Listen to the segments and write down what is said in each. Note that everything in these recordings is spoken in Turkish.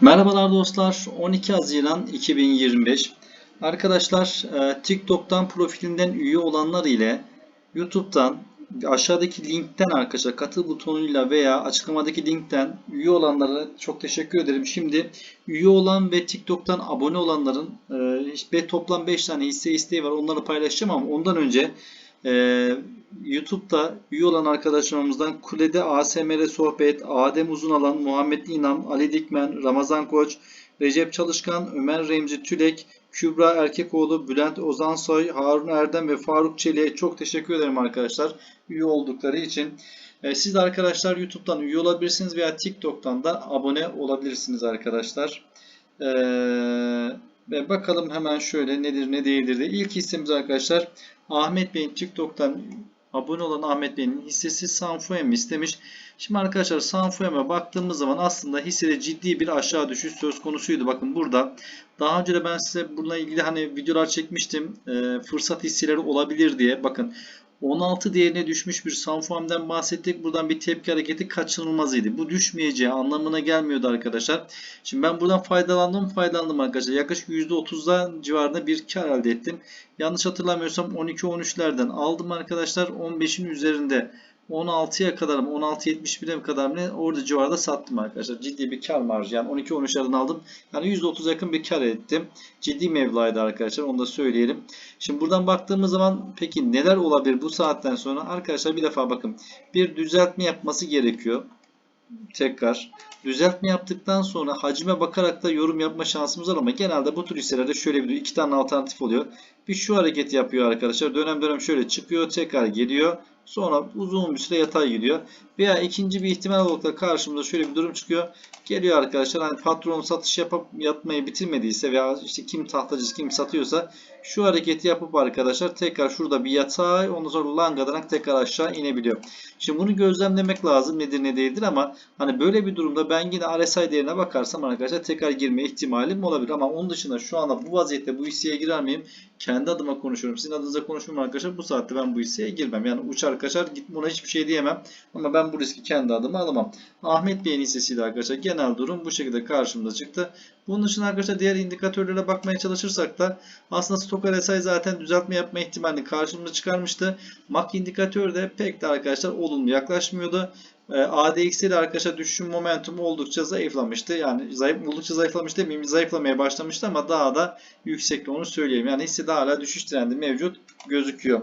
Merhabalar dostlar. 12 Haziran 2025. Arkadaşlar e, TikTok'tan profilinden üye olanlar ile YouTube'dan aşağıdaki linkten arkadaşlar katıl butonuyla veya açıklamadaki linkten üye olanlara çok teşekkür ederim. Şimdi üye olan ve TikTok'tan abone olanların e, işte toplam 5 tane hisse isteği var. Onları paylaşacağım ama ondan önce e, YouTube'da üye olan arkadaşlarımızdan Kulede ASMR Sohbet, Adem Uzunalan, Muhammed İnam, Ali Dikmen, Ramazan Koç, Recep Çalışkan, Ömer Remzi Tülek, Kübra Erkekoğlu, Bülent Ozansoy, Harun Erdem ve Faruk Çelik'e çok teşekkür ederim arkadaşlar üye oldukları için. E, Siz de arkadaşlar YouTube'dan üye olabilirsiniz veya TikTok'tan da abone olabilirsiniz arkadaşlar. Ee, ve bakalım hemen şöyle nedir ne değildir diye. İlk hissemiz arkadaşlar Ahmet Bey'in TikTok'tan abone olan Ahmet Bey'in hissesi Sanfoem istemiş. Şimdi arkadaşlar Sanfoem'e baktığımız zaman aslında hissede ciddi bir aşağı düşüş söz konusuydu. Bakın burada daha önce de ben size bununla ilgili hani videolar çekmiştim. Ee, fırsat hisseleri olabilir diye. Bakın 16 değerine düşmüş bir Sanfoam'dan bahsettik. Buradan bir tepki hareketi kaçınılmazıydı. Bu düşmeyeceği anlamına gelmiyordu arkadaşlar. Şimdi ben buradan faydalandım faydalandım arkadaşlar. Yaklaşık %30'da civarında bir kar elde ettim. Yanlış hatırlamıyorsam 12-13'lerden aldım arkadaşlar. 15'in üzerinde 16'ya kadar mı 16.71'e kadar mı orada civarda sattım arkadaşlar. Ciddi bir kar marjı yani 12-13'lerden aldım. Yani %30 yakın bir kar ettim. Ciddi mevlaydı arkadaşlar onu da söyleyelim. Şimdi buradan baktığımız zaman peki neler olabilir bu saatten sonra? Arkadaşlar bir defa bakın bir düzeltme yapması gerekiyor. Tekrar düzeltme yaptıktan sonra hacime bakarak da yorum yapma şansımız var ama genelde bu tür hisselerde şöyle bir iki tane alternatif oluyor. Bir şu hareket yapıyor arkadaşlar. Dönem dönem şöyle çıkıyor tekrar geliyor. Sonra uzun bir süre yatay gidiyor. Veya ikinci bir ihtimal olarak da karşımıza şöyle bir durum çıkıyor. Geliyor arkadaşlar hani patron satış yapıp yatmayı bitirmediyse veya işte kim tahtacısı kim satıyorsa şu hareketi yapıp arkadaşlar tekrar şurada bir yatay ondan sonra langadarak tekrar aşağı inebiliyor. Şimdi bunu gözlemlemek lazım nedir ne değildir ama hani böyle bir durumda ben yine RSI değerine bakarsam arkadaşlar tekrar girme ihtimalim olabilir ama onun dışında şu anda bu vaziyette bu hisseye girer miyim? Kendi adıma konuşuyorum. Sizin adınıza konuşmuyorum arkadaşlar. Bu saatte ben bu hisseye girmem. Yani uçar kaçar git buna hiçbir şey diyemem. Ama ben bu riski kendi adıma alamam. Ahmet Bey'in hissesiyle arkadaşlar genel durum bu şekilde karşımıza çıktı. Bunun dışında arkadaşlar diğer indikatörlere bakmaya çalışırsak da aslında Stock RSI zaten düzeltme yapma ihtimalini karşımıza çıkarmıştı. MAC indikatör de pek de arkadaşlar olumlu yaklaşmıyordu. E, ADX'de arkadaşlar düşüşün momentumu oldukça zayıflamıştı. Yani zayıf, oldukça zayıflamış demeyeyim zayıflamaya başlamıştı ama daha da yüksekte onu söyleyeyim. Yani hissede hala düşüş trendi mevcut gözüküyor.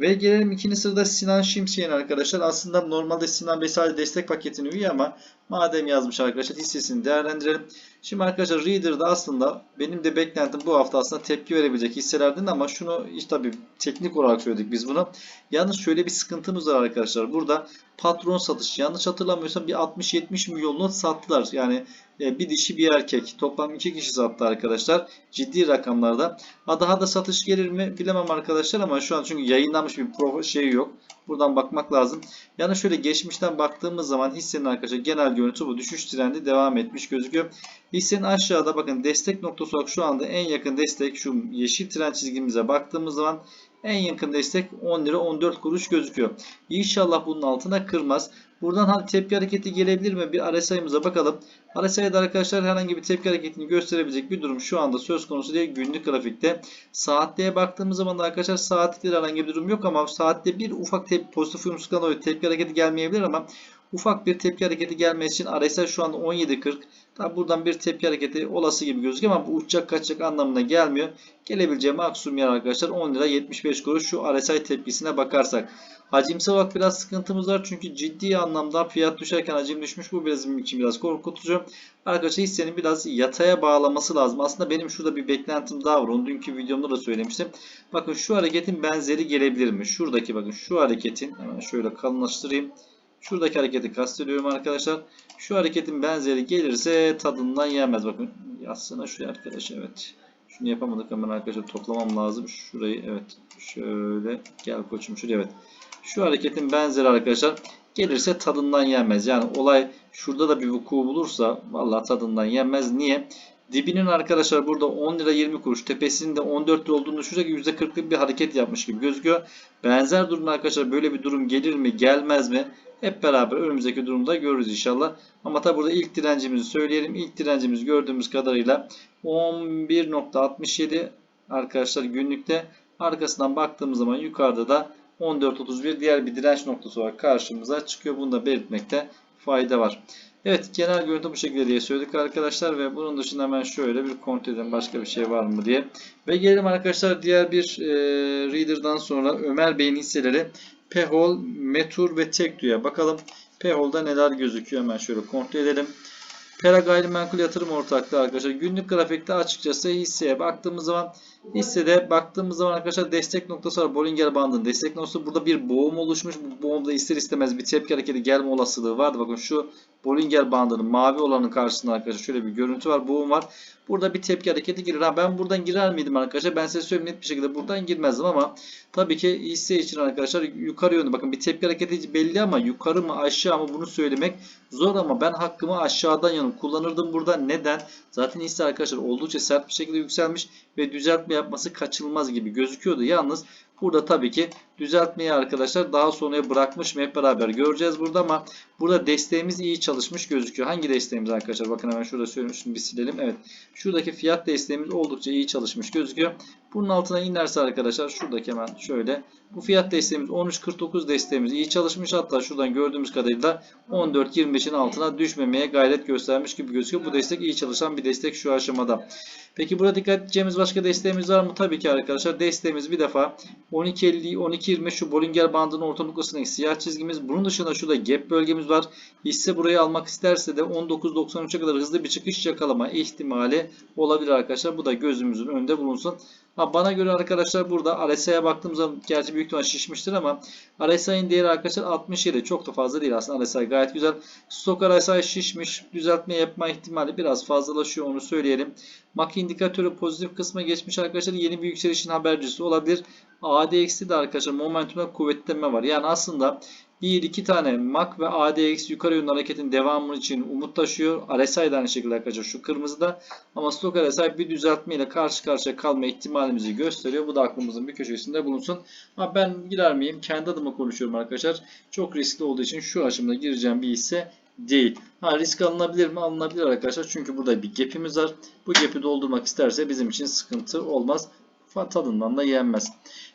Ve gelelim ikinci sırada Sinan Şimşek'in arkadaşlar. Aslında normalde Sinan Bey sadece destek paketini üye ama madem yazmış arkadaşlar hissesini değerlendirelim. Şimdi arkadaşlar Reader'da aslında benim de beklentim bu hafta aslında tepki verebilecek hisselerden ama şunu işte tabii teknik olarak söyledik biz bunu. Yalnız şöyle bir sıkıntımız var arkadaşlar. Burada patron satışı yanlış hatırlamıyorsam bir 60-70 milyon lot sattılar. Yani e, bir dişi bir erkek. Toplam iki kişi sattı arkadaşlar. Ciddi rakamlarda. Ha daha da satış gelir mi bilemem arkadaşlar ama şu an çünkü yayınlanmış bir pro şey yok. Buradan bakmak lazım. Yani şöyle geçmişten baktığımız zaman hissenin arkadaşlar genel görüntü bu. Düşüş trendi devam etmiş gözüküyor. Hissenin aşağıda bakın destek noktası olarak şu anda en yakın destek şu yeşil trend çizgimize baktığımız zaman en yakın destek 10 lira 14 kuruş gözüküyor. İnşallah bunun altına kırmaz. Buradan hani tepki hareketi gelebilir mi? Bir RSI'mize bakalım. RSI'de arkadaşlar herhangi bir tepki hareketini gösterebilecek bir durum şu anda söz konusu değil günlük grafikte. Saatliğe baktığımız zaman da arkadaşlar saatlikte herhangi bir durum yok ama saatte bir ufak tepki pozitif uyumsuzluğa doğru tepki hareketi gelmeyebilir ama ufak bir tepki hareketi gelmesi için RSI şu anda 17.40. Tabi buradan bir tepki hareketi olası gibi gözüküyor ama bu uçacak kaçacak anlamına gelmiyor. Gelebileceği maksimum yer arkadaşlar 10 lira 75 kuruş şu RSI tepkisine bakarsak. Hacimsel olarak biraz sıkıntımız var çünkü ciddi anlamda fiyat düşerken hacim düşmüş. Bu bizim için biraz korkutucu. Arkadaşlar hissenin biraz yataya bağlaması lazım. Aslında benim şurada bir beklentim daha var. Onu dünkü videomda da söylemiştim. Bakın şu hareketin benzeri gelebilir mi? Şuradaki bakın şu hareketin hemen şöyle kalınlaştırayım. Şuradaki hareketi kastediyorum arkadaşlar. Şu hareketin benzeri gelirse tadından yenmez. Bakın yazsana şu arkadaş evet. Şunu yapamadık hemen arkadaşlar toplamam lazım. Şurayı evet şöyle gel koçum şuraya evet. Şu hareketin benzeri arkadaşlar gelirse tadından yenmez. Yani olay şurada da bir vuku bulursa vallahi tadından yenmez. Niye? Dibinin arkadaşlar burada 10 lira 20 kuruş tepesinin de 14 lira olduğunu düşünürsek %40'lık bir hareket yapmış gibi gözüküyor. Benzer durumda arkadaşlar böyle bir durum gelir mi gelmez mi? Hep beraber önümüzdeki durumda görürüz inşallah. Ama tabi burada ilk direncimizi söyleyelim. İlk direncimiz gördüğümüz kadarıyla 11.67 arkadaşlar günlükte. Arkasından baktığımız zaman yukarıda da 14.31 diğer bir direnç noktası olarak karşımıza çıkıyor. Bunu da belirtmekte fayda var. Evet genel görüntü bu şekilde diye söyledik arkadaşlar ve bunun dışında hemen şöyle bir kontrol edelim başka bir şey var mı diye. Ve gelelim arkadaşlar diğer bir e, reader'dan sonra Ömer Bey'in hisseleri Pehol, Metur ve Tekdu'ya bakalım. Pehol'da neler gözüküyor hemen şöyle kontrol edelim. Pera Gayrimenkul Yatırım Ortaklığı arkadaşlar. Günlük grafikte açıkçası hisseye baktığımız zaman hissede baktığımız zaman arkadaşlar destek noktası var. Bollinger bandının destek noktası. Burada bir boğum oluşmuş. Bu boğumda ister istemez bir tepki hareketi gelme olasılığı vardı. Bakın şu Bollinger bandının mavi olanın karşısında arkadaşlar şöyle bir görüntü var. Boğum var. Burada bir tepki hareketi girer. Ha, ben buradan girer miydim arkadaşlar? Ben size söyleyeyim net bir şekilde buradan girmezdim ama tabii ki hisse için arkadaşlar yukarı yönlü. Bakın bir tepki hareketi belli ama yukarı mı aşağı mı bunu söylemek zor ama ben hakkımı aşağıdan yanım kullanırdım burada. Neden? Zaten hisse arkadaşlar oldukça sert bir şekilde yükselmiş ve düzeltme yapması kaçınılmaz gibi gözüküyordu. Yalnız burada tabii ki düzeltmeyi arkadaşlar daha sonraya bırakmış mı hep beraber göreceğiz burada ama burada desteğimiz iyi çalışmış gözüküyor. Hangi desteğimiz arkadaşlar? Bakın hemen şurada söylemiştim bir silelim. Evet. Şuradaki fiyat desteğimiz oldukça iyi çalışmış gözüküyor. Bunun altına inerse arkadaşlar şuradaki hemen şöyle bu fiyat desteğimiz 13.49 desteğimiz iyi çalışmış. Hatta şuradan gördüğümüz kadarıyla 14.25'in altına düşmemeye gayret göstermiş gibi gözüküyor. Bu destek iyi çalışan bir destek şu aşamada. Peki burada dikkat edeceğimiz başka desteğimiz var mı? Tabii ki arkadaşlar desteğimiz bir defa 12.50 12.20 şu Bollinger bandının orta noktasındaki siyah çizgimiz. Bunun dışında şurada gap bölgemiz var. Hisse burayı almak isterse de 19.93'e kadar hızlı bir çıkış yakalama ihtimali olabilir arkadaşlar. Bu da gözümüzün önünde bulunsun. Ha, bana göre arkadaşlar burada RSI'ye baktığımız zaman gerçi büyük ihtimal şişmiştir ama RSI'nin değeri arkadaşlar 67. Çok da fazla değil aslında RSI gayet güzel. Stok RSI şişmiş. Düzeltme yapma ihtimali biraz fazlalaşıyor onu söyleyelim. MAC indikatörü pozitif kısma geçmiş arkadaşlar. Yeni bir yükselişin habercisi olabilir. ADX'de de arkadaşlar momentumda kuvvetlenme var. Yani aslında 1-2 tane MAC ve ADX yukarı yönlü hareketin devamı için umut taşıyor. RSI de aynı şekilde arkadaşlar şu kırmızıda. Ama Stock RSI bir düzeltme ile karşı karşıya kalma ihtimalimizi gösteriyor. Bu da aklımızın bir köşesinde bulunsun. Ama ben girer miyim? Kendi adıma konuşuyorum arkadaşlar. Çok riskli olduğu için şu aşımda gireceğim bir hisse değil. Ha risk alınabilir mi? Alınabilir arkadaşlar. Çünkü burada bir gap'imiz var. Bu gap'i doldurmak isterse bizim için sıkıntı olmaz. Tadından da yenmez.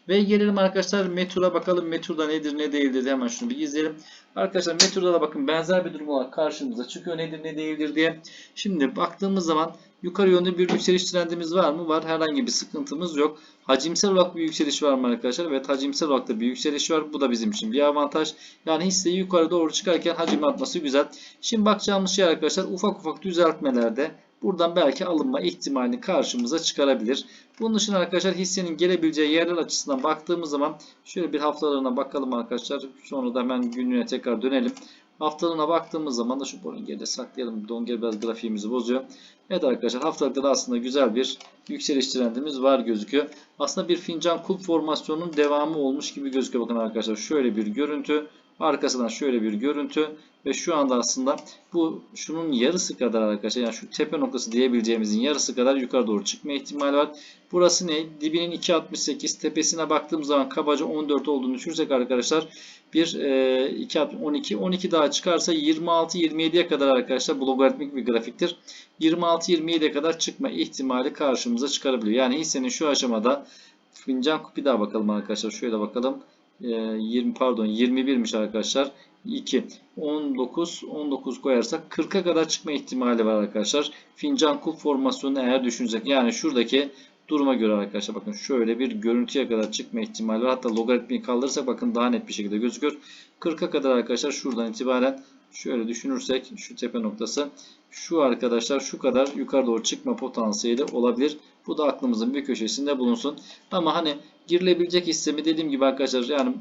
Ve gelelim arkadaşlar Metur'a bakalım. Metur'da nedir ne değildir diye hemen şunu bir izleyelim. Arkadaşlar Metur'da da bakın benzer bir durum olarak karşımıza çıkıyor. Nedir ne değildir diye. Şimdi baktığımız zaman yukarı yönde bir yükseliş trendimiz var mı? Var. Herhangi bir sıkıntımız yok. Hacimsel olarak bir yükseliş var mı arkadaşlar? Evet hacimsel olarak da bir yükseliş var. Bu da bizim için bir avantaj. Yani hisseyi yukarı doğru çıkarken hacim atması güzel. Şimdi bakacağımız şey arkadaşlar ufak ufak düzeltmelerde Buradan belki alınma ihtimalini karşımıza çıkarabilir. Bunun dışında arkadaşlar hissenin gelebileceği yerler açısından baktığımız zaman şöyle bir haftalarına bakalım arkadaşlar. Sonra da hemen günlüğüne tekrar dönelim. Haftalığına baktığımız zaman da şu Bollinger'de saklayalım. Donger biraz grafiğimizi bozuyor. Evet arkadaşlar haftalıkta da aslında güzel bir yükseliş trendimiz var gözüküyor. Aslında bir fincan kulp formasyonunun devamı olmuş gibi gözüküyor. Bakın arkadaşlar şöyle bir görüntü. Arkasından şöyle bir görüntü ve şu anda aslında bu şunun yarısı kadar arkadaşlar yani şu tepe noktası diyebileceğimizin yarısı kadar yukarı doğru çıkma ihtimali var. Burası ne? Dibinin 2.68 tepesine baktığımız zaman kabaca 14 olduğunu düşünürsek arkadaşlar bir e, 2 12 12 daha çıkarsa 26 27'ye kadar arkadaşlar bu logaritmik bir grafiktir. 26 27'ye kadar çıkma ihtimali karşımıza çıkarabiliyor. Yani hissenin şu aşamada fincan bir daha bakalım arkadaşlar. Şöyle bakalım. 20 pardon 21'miş arkadaşlar. 2 19 19 koyarsak 40'a kadar çıkma ihtimali var arkadaşlar. Fincan kulp formasyonunu eğer düşünecek. Yani şuradaki duruma göre arkadaşlar bakın şöyle bir görüntüye kadar çıkma ihtimali var. Hatta logaritmayı kaldırırsak bakın daha net bir şekilde gözüküyor. 40'a kadar arkadaşlar şuradan itibaren şöyle düşünürsek şu tepe noktası şu arkadaşlar şu kadar yukarı doğru çıkma potansiyeli olabilir. Bu da aklımızın bir köşesinde bulunsun. Ama hani girilebilecek hisse mi dediğim gibi arkadaşlar yani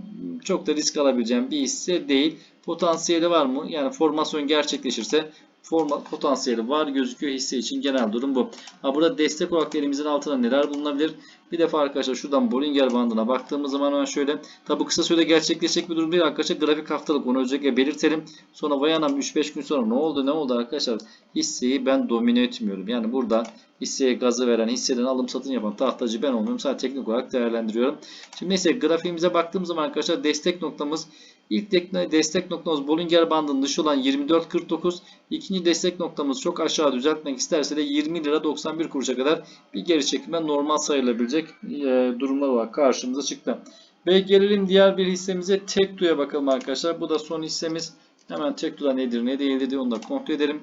çok da risk alabileceğim bir hisse değil. Potansiyeli var mı? Yani formasyon gerçekleşirse forma potansiyeli var gözüküyor hisse için genel durum bu. Ha burada destek olarak elimizin altına neler bulunabilir? Bir defa arkadaşlar şuradan Bollinger bandına baktığımız zaman hemen şöyle. Tabi kısa sürede gerçekleşecek bir durum değil arkadaşlar. Grafik haftalık onu özellikle belirtelim. Sonra vay anam 3-5 gün sonra ne oldu ne oldu arkadaşlar? Hisseyi ben domine etmiyorum. Yani burada hisseye gazı veren, hisseden alım satım yapan tahtacı ben olmuyorum. Sadece teknik olarak değerlendiriyorum. Şimdi neyse grafiğimize baktığımız zaman arkadaşlar destek noktamız İlk destek noktamız Bollinger bandının dışı olan 24.49. İkinci destek noktamız çok aşağı düzeltmek isterse de 20 lira 91 kuruşa kadar bir geri çekilme normal sayılabilecek e, durumlar olarak karşımıza çıktı. Ve gelelim diğer bir hissemize Tekto'ya bakalım arkadaşlar. Bu da son hissemiz. Hemen Tekto'da nedir ne değildir diye da kontrol edelim.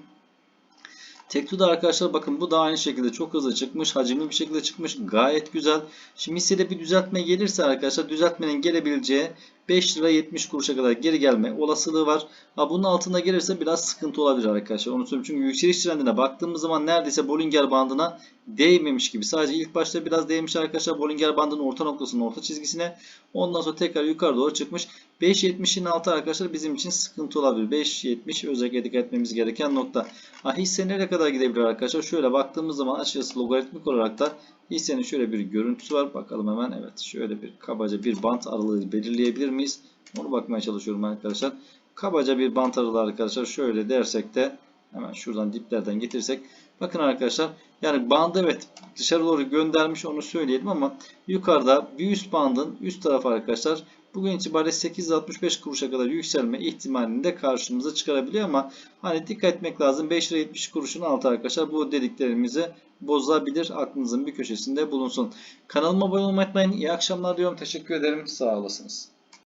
Tekto'da arkadaşlar bakın bu da aynı şekilde çok hızlı çıkmış. Hacimli bir şekilde çıkmış. Gayet güzel. Şimdi hissede bir düzeltme gelirse arkadaşlar düzeltmenin gelebileceği 5 lira 70 kuruşa kadar geri gelme olasılığı var. Ha, bunun altında gelirse biraz sıkıntı olabilir arkadaşlar. Onu söyleyeyim. Çünkü yükseliş trendine baktığımız zaman neredeyse Bollinger bandına değmemiş gibi. Sadece ilk başta biraz değmiş arkadaşlar. Bollinger bandının orta noktasının orta çizgisine. Ondan sonra tekrar yukarı doğru çıkmış. 5.70'in altı arkadaşlar bizim için sıkıntı olabilir. 5.70 özellikle dikkat etmemiz gereken nokta. Ha, hisse nereye kadar gidebilir arkadaşlar? Şöyle baktığımız zaman açıkçası logaritmik olarak da hissenin şöyle bir görüntüsü var. Bakalım hemen. Evet şöyle bir kabaca bir bant aralığı belirleyebilir miyiz? Onu bakmaya çalışıyorum arkadaşlar. Kabaca bir bant aralığı arkadaşlar. Şöyle dersek de hemen şuradan diplerden getirsek. Bakın arkadaşlar yani bandı evet dışarı doğru göndermiş onu söyleyelim ama yukarıda bir üst bandın üst tarafı arkadaşlar bugün itibariyle 865 kuruşa kadar yükselme ihtimalini de karşımıza çıkarabiliyor ama hani dikkat etmek lazım 5 lira 70 kuruşun altı arkadaşlar bu dediklerimizi bozabilir aklınızın bir köşesinde bulunsun. Kanalıma abone olmayı unutmayın. İyi akşamlar diyorum. Teşekkür ederim. Sağ olasınız.